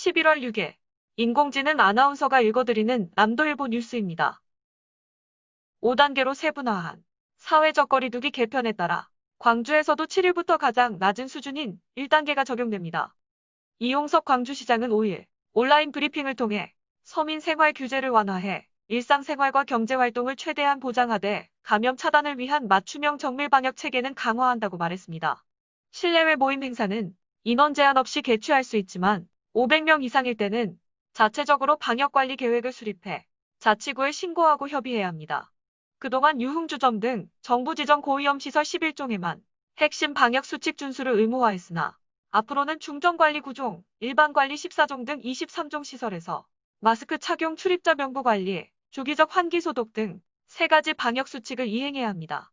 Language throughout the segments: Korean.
11월 6일 인공지능 아나운서가 읽어드리는 남도일보 뉴스입니다. 5단계로 세분화한 사회적 거리두기 개편에 따라 광주에서도 7일부터 가장 낮은 수준인 1단계가 적용됩니다. 이용석 광주시장은 5일 온라인 브리핑을 통해 서민 생활 규제를 완화해 일상생활과 경제활동을 최대한 보장하되 감염 차단을 위한 맞춤형 정밀 방역 체계는 강화한다고 말했습니다. 실내외 모임 행사는 인원 제한 없이 개최할 수 있지만 500명 이상일 때는 자체적으로 방역관리 계획을 수립해 자치구에 신고하고 협의해야 합니다. 그동안 유흥주점 등 정부 지정 고위험시설 11종에만 핵심 방역 수칙 준수를 의무화했으나 앞으로는 중정관리 9종, 일반관리 14종 등 23종 시설에서 마스크 착용 출입자 명부 관리, 주기적 환기 소독 등 세 가지 방역 수칙을 이행해야 합니다.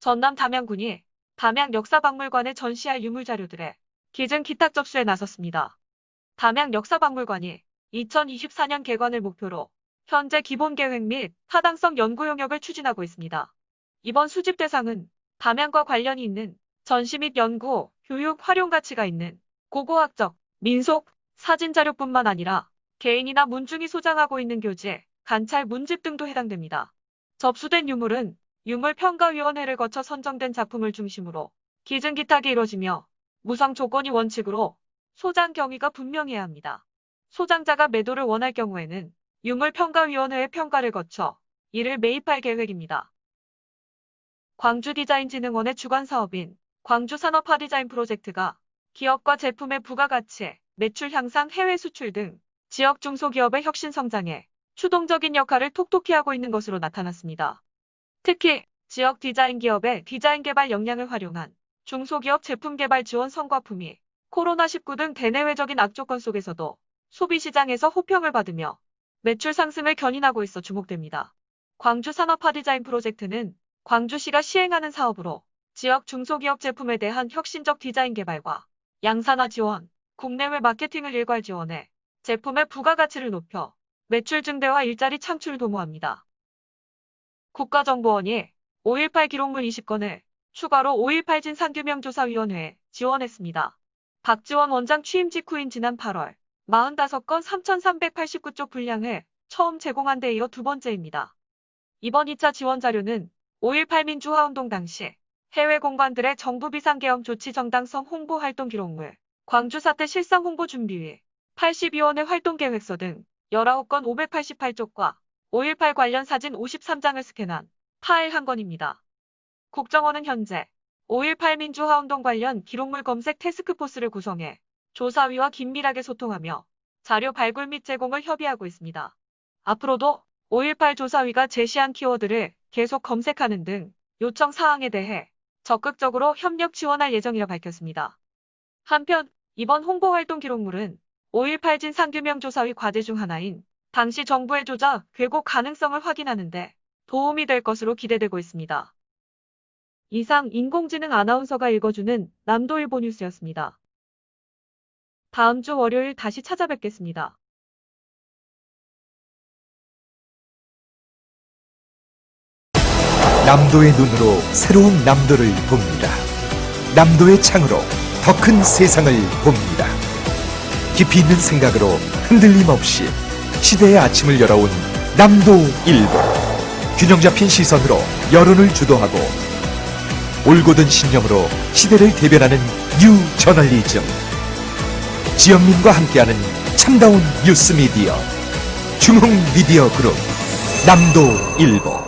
전남 담양군이 담양 역사박물관에 전시할 유물자료들의 기증 기탁 접수에 나섰습니다. 담양 역사박물관이 2024년 개관을 목표로 현재 기본 계획 및 타당성 연구 용역을 추진하고 있습니다. 이번 수집 대상은 담양과 관련이 있는 전시 및 연구, 교육, 활용 가치가 있는 고고학적, 민속, 사진 자료뿐만 아니라 개인이나 문중이 소장하고 있는 교재, 관찰, 문집 등도 해당됩니다. 접수된 유물은 유물평가위원회를 거쳐 선정된 작품을 중심으로 기증 기탁이 이루어지며 무상 조건이 원칙으로 소장 경위가 분명해야 합니다. 소장자가 매도를 원할 경우에는 유물평가위원회의 평가를 거쳐 이를 매입할 계획입니다. 광주디자인진흥원의 주관 사업인 광주산업화디자인 프로젝트가 기업과 제품의 부가가치, 매출 향상, 해외 수출 등 지역 중소기업의 혁신 성장에 추동적인 역할을 톡톡히 하고 있는 것으로 나타났습니다. 특히 지역 디자인 기업의 디자인 개발 역량을 활용한 중소기업 제품 개발 지원 성과품이 코로나19 등 대내외적인 악조건 속에서도 소비시장에서 호평을 받으며 매출 상승을 견인하고 있어 주목됩니다. 광주 산업화 디자인 프로젝트는 광주시가 시행하는 사업으로 지역 중소기업 제품에 대한 혁신적 디자인 개발과 양산화 지원, 국내외 마케팅을 일괄 지원해 제품의 부가가치를 높여 매출 증대와 일자리 창출을 도모합니다. 국가정보원이 5.18 기록물 20건을 추가로 5.18 진상규명조사위원회에 지원했습니다. 박지원 원장 취임 직후인 지난 8월 45건 3,389쪽 분량을 처음 제공한 데 이어 두 번째입니다. 이번 2차 지원 자료는 5.18 민주화운동 당시 해외 공관들의 정부 비상계엄 조치 정당성 홍보 활동 기록물, 광주 사태 실상 홍보 준비위, 82원의 활동 계획서 등 19건 588쪽과 5.18 관련 사진 53장을 스캔한 파일 한 건입니다. 국정원은 현재 5.18 민주화운동 관련 기록물 검색 태스크포스를 구성해 조사위와 긴밀하게 소통하며 자료 발굴 및 제공을 협의하고 있습니다. 앞으로도 5.18 조사위가 제시한 키워드를 계속 검색하는 등 요청 사항에 대해 적극적으로 협력 지원할 예정이라 밝혔습니다. 한편 이번 홍보활동 기록물은 5.18 진상규명 조사위 과제 중 하나인 당시 정부의 조작, 왜곡 가능성을 확인하는 데 도움이 될 것으로 기대되고 있습니다. 이상 인공지능 아나운서가 읽어주는 남도일보 뉴스였습니다. 다음 주 월요일 다시 찾아뵙겠습니다. 남도의 눈으로 새로운 남도를 봅니다. 남도의 창으로 더 큰 세상을 봅니다. 깊이 있는 생각으로 흔들림 없이 시대의 아침을 열어온 남도 일보. 균형 잡힌 시선으로 여론을 주도하고 올곧은 신념으로 시대를 대변하는 뉴 저널리즘. 지역민과 함께하는 참다운 뉴스 미디어. 중흥 미디어 그룹 남도 일보.